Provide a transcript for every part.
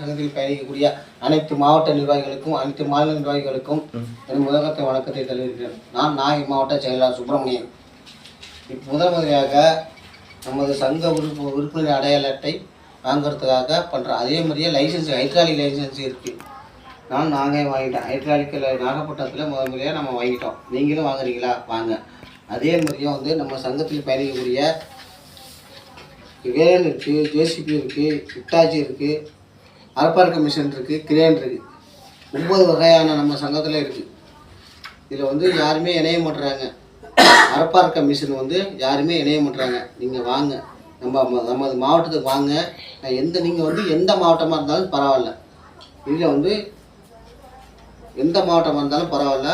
சங்கத்தில் பயணிக்கக்கூடிய அனைத்து மாவட்ட நிர்வாகிகளுக்கும் அனைத்து மாநில நிர்வாகிகளுக்கும் என் முதலகத்தை வணக்கத்தை தெரிவிக்கிறேன். நான் நாகை மாவட்ட செயலாளர் சுப்பிரமணியன். இப்ப முதல் முறையாக நமது சங்க உறுப்பு உறுப்பினர் அடையாள அட்டை வாங்குறதுக்காக பண்ணுறோம் அதே மாதிரியே லைசன்ஸ் ஹைட்ராலிக் லைசன்ஸ் இருக்குது நான் நாங்கே வாங்கிட்டேன். ஹைட்ராலிக்கில் நாகப்பட்டினத்தில் முதல் முறையாக நம்ம வாங்கிட்டோம். நீங்களும் வாங்குறீங்களா? வாங்க. அதே மாதிரியே வந்து நம்ம சங்கத்தில் பயணிக்கக்கூடிய வேல் இருக்குது ஜேசிபி இருக்குது ஹிட்டாச்சி இருக்குது அரப்பார்க்க மிஷின் இருக்குது கிரேன் இருக்குது ஒம்பது வகையான நம்ம சங்கத்தில் இருக்குது இதில் வந்து யாருமே இணைய மாட்டுறாங்க. அரப்பார்க்க மிஷின் வந்து யாருமே இணைய மாட்டுறாங்க. நீங்கள் வாங்க. நம்ம நமது மாவட்டத்துக்கு வாங்க. எந்த நீங்கள் வந்து எந்த மாவட்டமாக இருந்தாலும் பரவாயில்ல. இதில் வந்து எந்த மாவட்டமாக இருந்தாலும் பரவாயில்ல.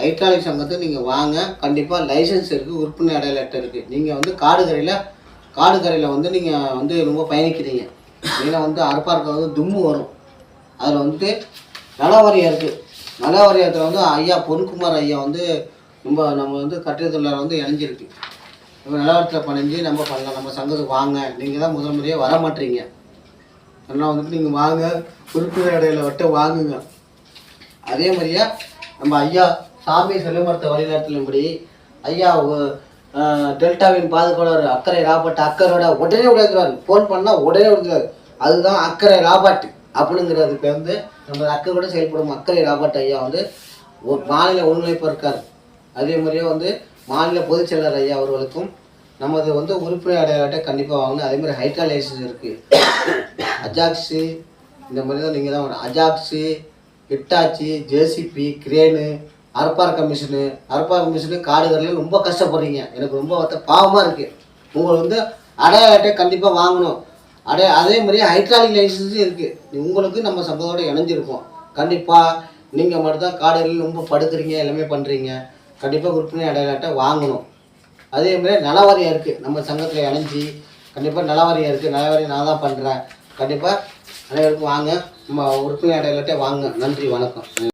ஹைட்ராலிக் சங்கத்துக்கு நீங்கள் வாங்க. கண்டிப்பாக லைசன்ஸ் இருக்குது உறுப்பினர் அடையாள இருக்குது நீங்கள் வந்து காடுகரையில் காடுகரையில் வந்து நீங்கள் வந்து ரொம்ப பயணிக்கிறீங்க. இதில் வந்து அரப்பார்க்க தும்மு வரும். அதில் வந்துட்டு நலவாரியம் இருக்குது நலவாரியத்தில் வந்து ஐயா பொன்குமார் ஐயா வந்து ரொம்ப நம்ம வந்து கட்டிடத்தில் வந்து இணைஞ்சிருக்கு. நம்ம நிலவரத்தில் பணிஞ்சு நம்ம பண்ணலாம். நம்ம சங்கத்துக்கு வாங்க. நீங்கள் தான் முதல் முறையாக வர மாட்டீங்க அதனால் வந்துட்டு நீங்கள் வாங்க. உறுப்பினர் இடையில விட்டு வாங்குங்க. அதே மாதிரியே நம்ம ஐயா சாமி செல்லுமரத்தை வழிநடத்தலும்படி ஐயா டெல்டாவின் பாதுகாவலர் அக்கறை ராபர்ட் அக்கறையோட உடனே உடையாந்துருவார் ஃபோன் பண்ணால் உடனே உடைஞ்சுவார் அதுதான் அக்கறை ராபர்ட் அப்படிங்கிறதுக்கு வந்து நம்ம அக்கறையோட செயல்படும் அக்கறை ராபர்ட் ஐயா வந்து ஒரு மாநில ஒருங்கிணைப்பு இருக்கார். அதே மாதிரியே வந்து மாநில பொதுச் செயலர் ஐயா அவர்களுக்கும் நமது வந்து உறுப்பினர் அடையாளத்தை கண்டிப்பாக வாங்கணும். அதே மாதிரி ஹைட்ரா லைசன்ஸ் இருக்குது அஜாக்ஸு இந்த மாதிரி தான் நீங்கள் தான் வரணும் அஜாக்ஸு ஹிட்டாச்சி ஜேசிபி கிரேனு அரப்பார் கமிஷனு அரப்பார் மிஷினு காடுகளில் ரொம்ப கஷ்டப்படுறீங்க. எனக்கு ரொம்ப பாவமாக இருக்குது உங்களுக்கு வந்து அடையாளத்தை கண்டிப்பாக வாங்கணும். அடைய அதே மாதிரி ஹைட்ராலிக் லைசன்ஸும் இருக்குது உங்களுக்கு நம்ம சங்கத்தோட இணைஞ்சிருக்கோம். கண்டிப்பாக நீங்கள் மட்டும்தான் காடுகளில் ரொம்ப படுக்கிறீங்க எல்லாமே பண்ணுறீங்க கண்டிப்பாக உறுப்பினர் அடையாளட்டை வாங்கணும். அதே மாதிரி நலவாரியம் இருக்குது நம்ம சங்கத்தில் இணைஞ்சி கண்டிப்பாக நலவாரியம் இருக்குது நலவாரியம் நான் தான் பண்ணுறேன் கண்டிப்பாக அனைவருக்கும் வாங்க. நம்ம உறுப்பினர் அடையாளத்தை வாங்க. நன்றி வணக்கம்.